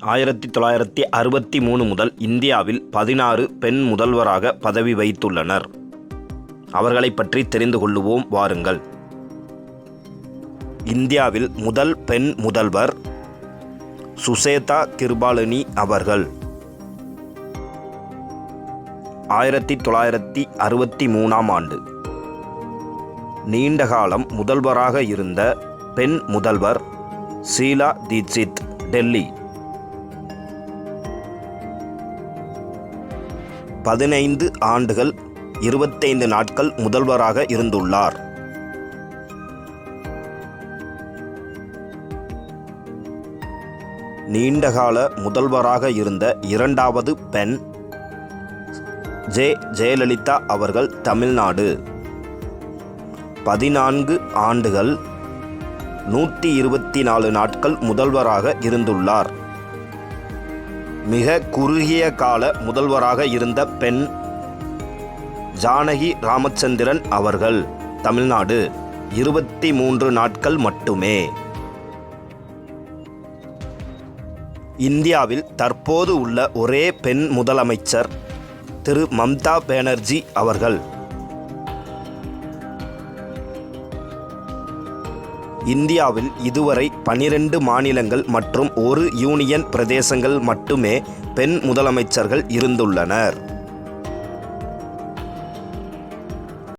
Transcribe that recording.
ஆயிரத்தி தொள்ளாயிரத்தி அறுபத்தி மூணு முதல் இந்தியாவில் பதினாறு பெண் முதல்வராக பதவி வைத்துள்ளனர். அவர்களை பற்றி தெரிந்து கொள்ளுவோம் வாருங்கள். இந்தியாவில் முதல் பெண் முதல்வர் சுசேதா கிருபாலினி அவர்கள். ஆயிரத்தி தொள்ளாயிரத்தி அறுபத்தி மூணாம் ஆண்டு. நீண்ட காலம் முதல்வராக இருந்த பெண் முதல்வர் ஷீலா தீட்சித் டெல்லி. பதினைந்து ஆண்டுகள் இருபத்தைந்து நாட்கள் முதல்வராக இருந்துள்ளார். நீண்டகால முதல்வராக இருந்த இரண்டாவது பெண் ஜே. ஜெயலலிதா அவர்கள் தமிழ்நாடு. பதினான்கு ஆண்டுகள் நூற்றி இருபத்தி நாலு நாட்கள் முதல்வராக இருந்துள்ளார். மிக குறுகிய கால முதல்வராக இருந்த பெண் ஜானகி ராமச்சந்திரன் அவர்கள் தமிழ்நாடு. இருபத்தி மூன்று நாட்கள் மட்டுமே. இந்தியாவில் தற்போது உள்ள ஒரே பெண் முதலமைச்சர் திரு மம்தா பேனர்ஜி அவர்கள். இந்தியாவில் இதுவரை பனிரெண்டு மாநிலங்கள் மற்றும் ஒரு யூனியன் பிரதேசங்கள் மட்டுமே பெண் முதலமைச்சர்கள் இருந்துள்ளனர்.